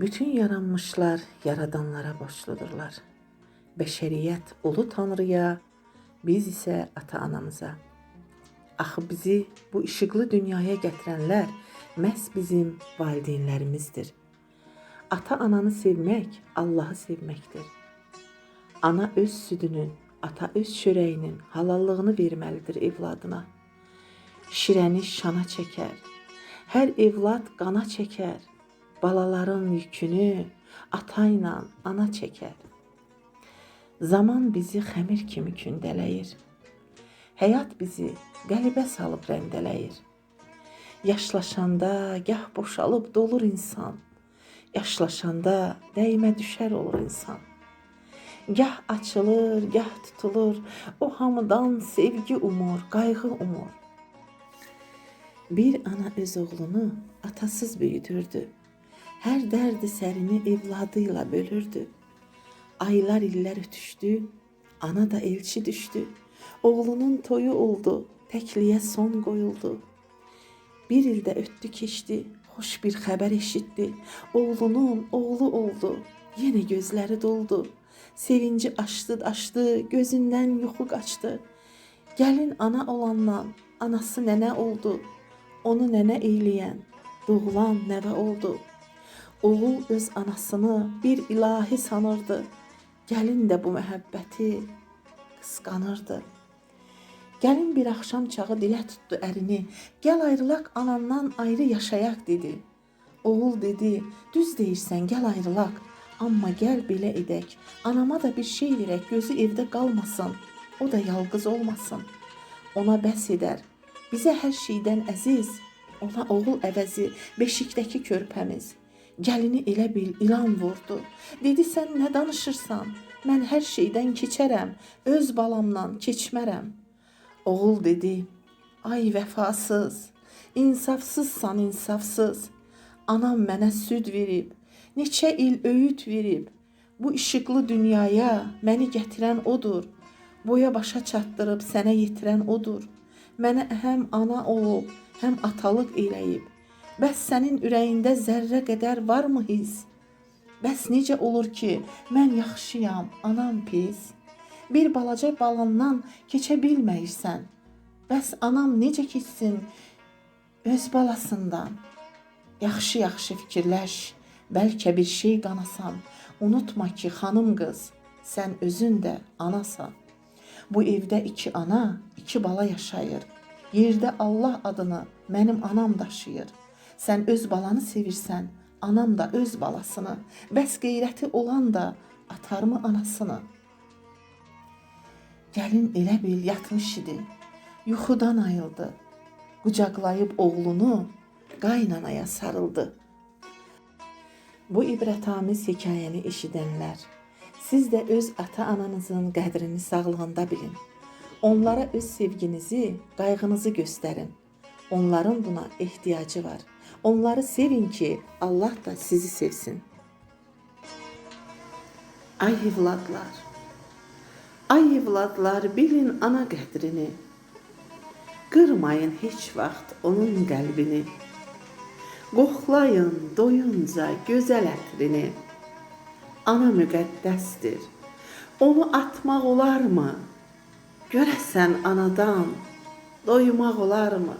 Bütün yaranmışlar yaradanlara borçludurlar. Beşeriyet ulu Tanrı'ya, biz ise ata-anamıza. Axı bizi bu işıqlı dünyaya gətirənlər məhz bizim valideynlərimizdir. Ata-ananı sevmək Allahı sevməkdir. Ana öz südünün, ata öz çörəyinin halallığını verməlidir evladına. Şirəni şana çəkər. Hər evlad qana çəkər. Balaların yükünü ata ilə ana çəkər. Zaman bizi xəmir kimi kündələyir. Həyat bizi qəlibə salıb rəndələyir. Yaşlaşanda gah boşalıb dolur insan. Yaşlaşanda dəymə düşər olur insan. Gah açılır, gah tutulur. O hamıdan sevgi umur, qayğı umur. Bir ana öz oğlunu atasız büyüdürdü. Hər dərdi sərini evladıyla bölürdü. Aylar illər ötüşdü, ana da elçi düşdü. Oğlunun toyu oldu, təkliyə son qoyuldu. Bir ildə ötdü keçdi, xoş bir xəbər eşitdi. Oğlunun oğlu oldu, yenə gözləri doldu. Sevinci açdı, açdı, gözündən yuxu qaçdı. Gəlin ana olandan anası nənə oldu. Onu nənə eyləyən doğulan nəvə oldu. Oğul öz anasını bir ilahi sanırdı. Gəlin də bu məhəbbəti qısqanırdı. Gəlin bir axşam çağı dilə tutdu ərini. Gəl ayrılaq anandan ayrı yaşayaq dedi. Oğul dedi, düz deyirsən, gəl ayrılaq. Amma gəl belə edək. Anama da bir şey verək, gözü evdə qalmasın. O da yalqız olmasın. Ona bəs edər. Bizə hər şeydən əziz. Ona oğul əvəzi beşikdəki körpəmiz. Gəlini elə bil ilan vurdu. Dedi sən nə danışırsan? Mən hər şeydən keçərəm. Öz balamdan keçmərəm. Oğul dedi: "Ay vəfasız, insafsızsan insafsız. Anam mənə süd verib, neçə il öyüd verib. Bu işıqlı dünyaya məni gətirən odur. Boya başa çatdırıb sənə yetirən odur. Mənə həm ana olub, həm atalıq eləyib. Bəs sənin ürəyində zərrə qədər varmı his? Bəs necə olur ki, mən yaxşıyam, anam pis? Bir balaca balandan keçə bilməyirsən. Bəs anam necə keçsin öz balasından? Yaxşı-yaxşı fikirləş, bəlkə bir şey qanasan. Unutma ki, xanım qız, sən özün də anasan. Bu evdə iki ana, iki bala yaşayır. Yerdə Allah adını mənim anam daşıyır. Sən öz balanı sevirsən, anam da öz balasını. Bəs qeyrəti olan da atarmı anasını? Gəlin elə bil yatmış idi. Yuxudan ayıldı. Qucaqlayıb oğlunu qaynanaya sarıldı. Bu ibrətamiz hekayəni eşidənlər, siz də öz ata-ananızın qədrini sağlığında bilin. Onlara öz sevginizi, qayğınızı göstərin. Onların buna ehtiyacı var. Onları sevin ki Allah da sizi sevsin. Ay evladlar, ay evladlar bilin ana qədrini. Qırmayın heç vaxt onun qəlbini. Qoxlayın doyunca gözəl ətrini. Ana müqəddəsdir. Onu atmaq olarmı? Görəsən anadan doymaq olarmı?